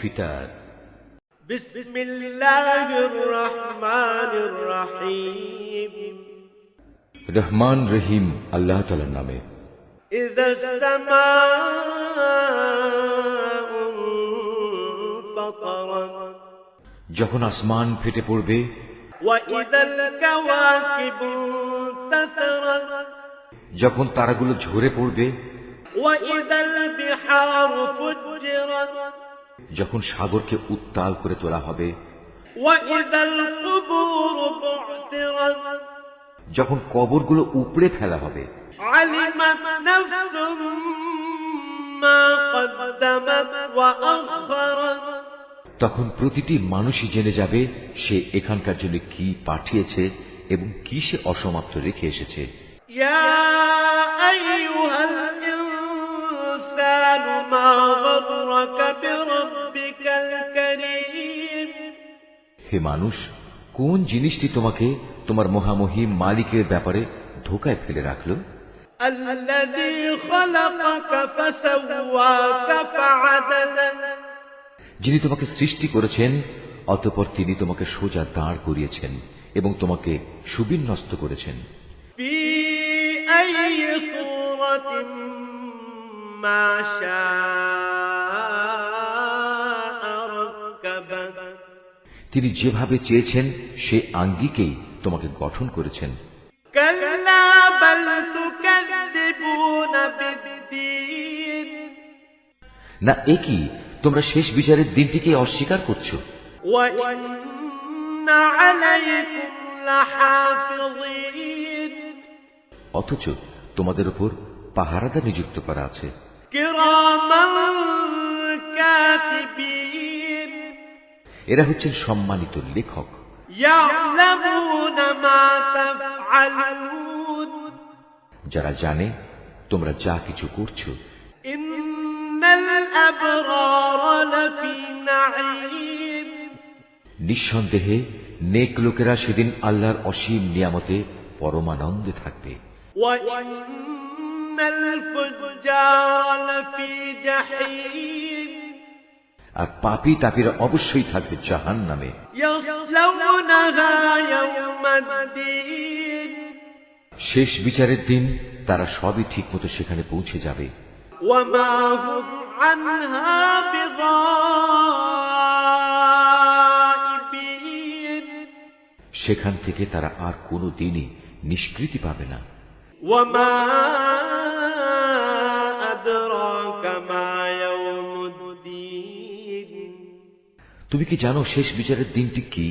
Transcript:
ফিতার بسم الله الرحمن الرحيم রহমান রহিম আল্লাহ তালার নামে إذا السماء انفطرت যখন আসমান ফেটে পড়বে وإذا الكواكب انتثرت যখন তারাগুলো ঝরে পড়বে وإذا البحار فجرت যখন সাগরকে উত্তাল করে তোলা হবে যখন কবরগুলো উপড়ে ফেলা হবে তখন প্রতিটি মানুষই জেনে যাবে সে এখানকার জন্য কি পাঠিয়েছে এবং কি সে অসমাপ্ত রেখে এসেছে। ইয়া হে মানুষ কোন জিনিসটি তোমাকে তোমার মহামহিম মালিকের ব্যাপারে ধোকায় ফেলে রাখলো الذي خلقك فسواك فعدلك যিনি তোমাকে সৃষ্টি করেছেন অতঃপর তিনি তোমাকে সোজা দাঁড় করিয়েছেন এবং তোমাকে সুবিন্যস্ত করেছেন في أي صورة ما شاء তিনি যেভাবে চেয়েছেন সে আঙ্গিকেই তোমাকে গঠন করেছেন। না এ কি? তোমরা শেষ বিচারের দিনটিকে অস্বীকার করছ? অথচ তোমাদের উপর পাহারাদা নিযুক্ত করা আছে। কেউ এরা হচ্ছেন সম্মানিত লেখক يعلمون ما تفعلون যারা জানে তোমরা যা কিছু করছো إن الأبرار لفي نعيم নিঃসন্দেহে নেক লোকেরা সেদিন আল্লাহর অসীম নিয়ামতে পরমানন্দে থাকবে وإن الفجار لفي جحيم আর পাপী তাপিরা অবশ্যই থাকবে জাহান নামে يصلونها يوم الدين শেষ বিচারের দিন তারা সবই ঠিকমতো সেখানে পৌঁছে যাবে وما هم عنها بغائبين সেখান থেকে তারা আর কোনো দিনই নিষ্কৃতি পাবে না وما أدراك ما তুমি কি জানো শেষ বিচারের দিনটি কি?